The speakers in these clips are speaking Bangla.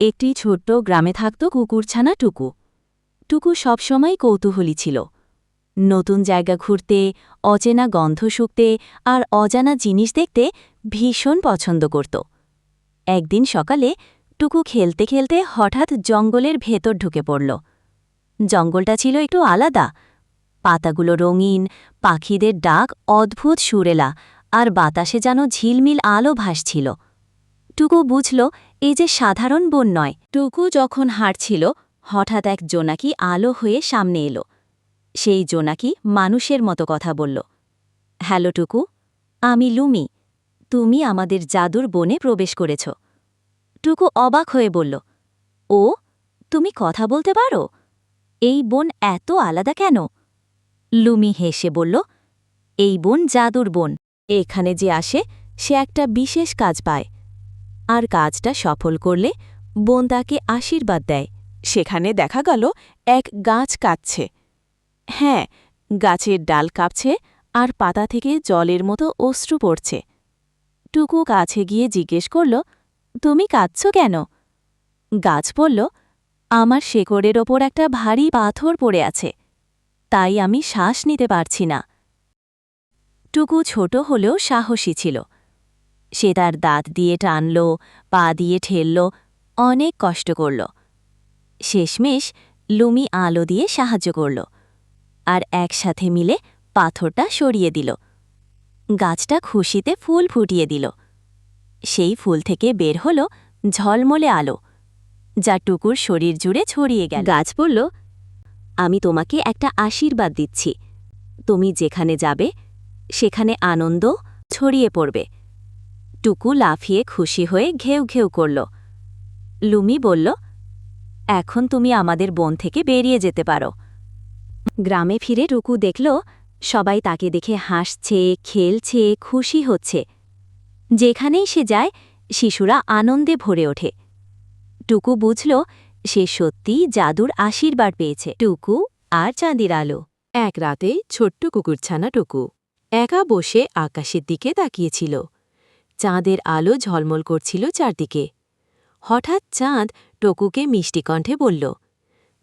একটি ছোট্ট গ্রামে থাকত কুকুরছানা টুকু। টুকু সবসময় কৌতূহলী ছিল। নতুন জায়গা ঘুরতে, অচেনা গন্ধ শুকতে আর অজানা জিনিস দেখতে ভীষণ পছন্দ করত। একদিন সকালে টুকু খেলতে খেলতে হঠাৎ জঙ্গলের ভেতর ঢুকে পড়ল। জঙ্গলটা ছিল একটু আলাদা। পাতাগুলো রঙিন, পাখিদের ডাক অদ্ভুত সুরেলা আর বাতাসে যেন ঝিলমিল আলো ভাসছিল। টুকু বুঝল এই যে সাধারণ বন নয়। টুকু যখন হাঁটছিল, হঠাৎ এক জোনাকি আলো হয়ে সামনে এলো। সেই জোনাকি মানুষের মতো কথা বলল, হ্যালো টুকু, আমি লুমি, তুমি আমাদের জাদুর বনে প্রবেশ করেছ। টুকু অবাক হয়ে বলল, ও, তুমি কথা বলতে পারো? এই বন এত আলাদা কেন? লুমি হেসে বলল, এই বন জাদুর বন, এখানে যে আসে, সে একটা বিশেষ কাজ পায়। আর কাজটা সফল করলে বোন তাকে আশীর্বাদ দেয়। সেখানে দেখা গেল এক গাছ কাঁপছে হ্যাঁ গাছের ডাল কাঁপছে আর পাতা থেকে জলের মতো অশ্রু পড়ছে। টুকু কাছে গিয়ে জিজ্ঞেস করল, তুমি কাঁদছ কেন? গাছ বলল, আমার শেকড়ের ওপর একটা ভারী পাথর পড়ে আছে। তাই আমি শ্বাস নিতে পারছি না। টুকু ছোট হলেও সাহসী ছিল। সে তার দাঁত দিয়ে টানল, পা দিয়ে ঠেলল, অনেক কষ্ট করল। শেষমেশ লুমি আলো দিয়ে সাহায্য করল আর একসাথে মিলে পাথরটা সরিয়ে দিল। গাছটা খুশিতে ফুল ফুটিয়ে দিল। সেই ফুল থেকে বের হল ঝলমলে আলো, যা টুকুর শরীর জুড়ে ছড়িয়ে গেল। গাছ বলল, আমি তোমাকে একটা আশীর্বাদ দিচ্ছি। তুমি যেখানে যাবে, সেখানে আনন্দ ছড়িয়ে পড়বে। টুকু লাফিয়ে খুশি হয়ে ঘেউ ঘেউ করল। লুমি বলল, এখন তুমি আমাদের বন থেকে বেরিয়ে যেতে পারো। গ্রামে ফিরে টুকু দেখল, সবাই তাকে দেখে হাসছে, খেলছে, খুশি হচ্ছে। যেখানেই সে যায়, শিশুরা আনন্দে ভরে ওঠে। টুকু বুঝল, সে সত্যিই জাদুর আশীর্বাদ পেয়েছে। টুকু আর চাঁদির আলো। এক রাতে ছোট্ট কুকুরছানা টুকু একা বসে আকাশের দিকে তাকিয়েছিল। চাঁদের আলো ঝলমল করছিল চারদিকে। হঠাৎ চাঁদ টকুকে মিষ্টি কণ্ঠে বলল,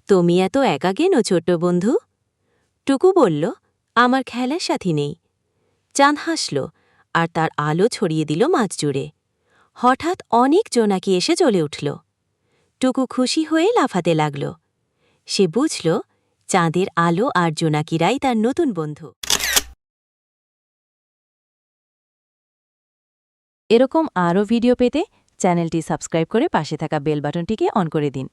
তুমি এত একা কেন ছোট্ট বন্ধু? টুকু বলল, আমার খেলার সাথী নেই। চাঁদ হাসল আর তার আলো ছড়িয়ে দিল মাছ জুড়ে। হঠাৎ অনেক জোনাকি এসে জ্বলে উঠল। টুকু খুশি হয়ে লাফাতে লাগল। সে বুঝল, চাঁদের আলো আর জোনাকিরাই তার নতুন বন্ধু। এরকম আরও ভিডিও পেতে চ্যানেলটি সাবস্ক্রাইব করে পাশে থাকা বেল বাটনটিকে অন করে দিন।